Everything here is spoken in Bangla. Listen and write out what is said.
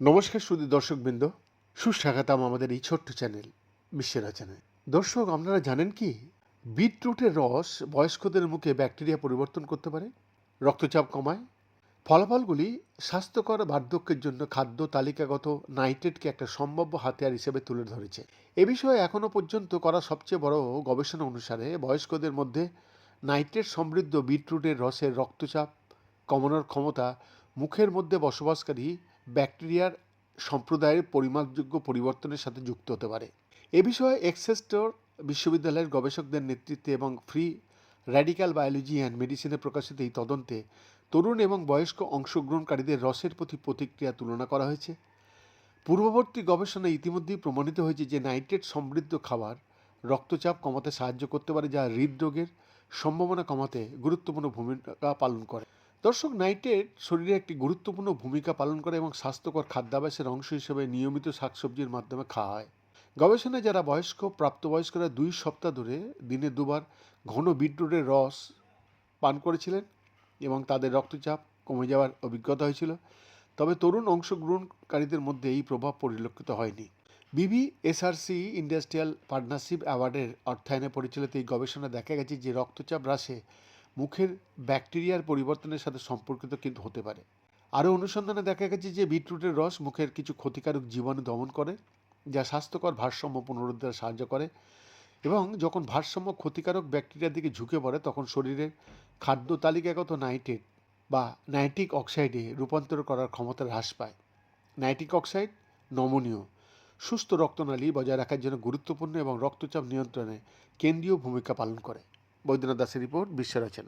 নমস্কার সুদী দর্শকবৃন্দ। সুস্বাগতম আমাদের এই ছোট্ট চ্যানেল, বিশ্বের রচনায় দর্শক, আপনারা জানেন কি? বিটরুটের রস বয়স্কদের মুখে ব্যাকটেরিয়া পরিবর্তন করতে পারে, রক্তচাপ কমায়। ফলাফলগুলি স্বাস্থ্যকর বার্ধক্যের জন্য খাদ্য তালিকাগত নাইট্রেটকে একটা সম্ভাব্য হাতিয়ার হিসেবে তুলে ধরেছে। এ বিষয়ে এখনও পর্যন্ত করা সবচেয়ে বড় গবেষণা অনুসারে বয়স্কদের মধ্যে নাইট্রেট সমৃদ্ধ বিটরুটের রসের রক্তচাপ, কমানোর ক্ষমতা, মুখের মধ্যে বসবাসকারী ব্যাকটেরিয়ার সম্প্রদায়ের পরিমাপযোগ্য পরিবর্তনের সাথে যুক্ত হতে পারে। এ বিষয়ে এক্সেস্টর বিশ্ববিদ্যালয়ের গবেষকদের নেতৃত্বে এবং ফ্রি র্যাডিক্যাল বায়োলজি অ্যান্ড মেডিসিনে প্রকাশিত এই তদন্তে তরুণ এবং বয়স্ক অংশগ্রহণকারীদের রসের প্রতি প্রতিক্রিয়া তুলনা করা হয়েছে। পূর্ববর্তী গবেষণায় ইতিমধ্যেই প্রমাণিত হয়েছে যে নাইট্রেট সমৃদ্ধ খাবার রক্তচাপ কমাতে সাহায্য করতে পারে, যা হৃদরোগের সম্ভাবনা কমাতে গুরুত্বপূর্ণ ভূমিকা পালন করে। দর্শক, নাইট্রেট শরীরে একটি গুরুত্বপূর্ণ ভূমিকা পালন করে এবং স্বাস্থ্যকর খাদ্যাভ্যাসের অংশ হিসেবে নিয়মিত শাকসবজির মাধ্যমে খাওয়া হয় গবেষণায় যারা বয়স্ক, প্রাপ্তবয়স্করা দুই সপ্তাহ ধরে দিনে দুবার ঘন বিটরুটের রস পান করেছিলেন এবং তাদের রক্তচাপ কমে যাওয়ার অভিজ্ঞতা হয়েছিল। তবে তরুণ অংশগ্রহণকারীদের মধ্যে এই প্রভাব পরিলক্ষিত হয়নি। বিবি এসআরসি ইন্ডাস্ট্রিয়াল পার্টনারশিপ অ্যাওয়ার্ডের অর্থায়নে পরিচালিত এই গবেষণা দেখা গেছে যে রক্তচাপ হ্রাসে মুখের ব্যাকটেরিয়ার পরিবর্তনের সাথে সম্পর্কিত কিন্তু হতে পারে। আরও অনুসন্ধানে দেখা গেছে যে বিটরুটের রস মুখের কিছু ক্ষতিকারক জীবাণু দমন করে, যা স্বাস্থ্যকর ভারসাম্য পুনরুদ্ধারে সাহায্য করে এবং যখন ভারসাম্য ক্ষতিকারক ব্যাকটেরিয়ার দিকে ঝুঁকে পড়ে, তখন শরীরের খাদ্য তালিকাগত নাইট্রেট বা নাইট্রিক অক্সাইডে রূপান্তর করার ক্ষমতা হ্রাস পায়। নাইট্রিক অক্সাইড, নমনীয়। সুস্থ রক্তনালী বজায় রাখার জন্য গুরুত্বপূর্ণ এবং রক্তচাপ নিয়ন্ত্রণে কেন্দ্রীয় ভূমিকা পালন করে। বৈদ্যনাথ দাসের রিপোর্ট বিশ্ব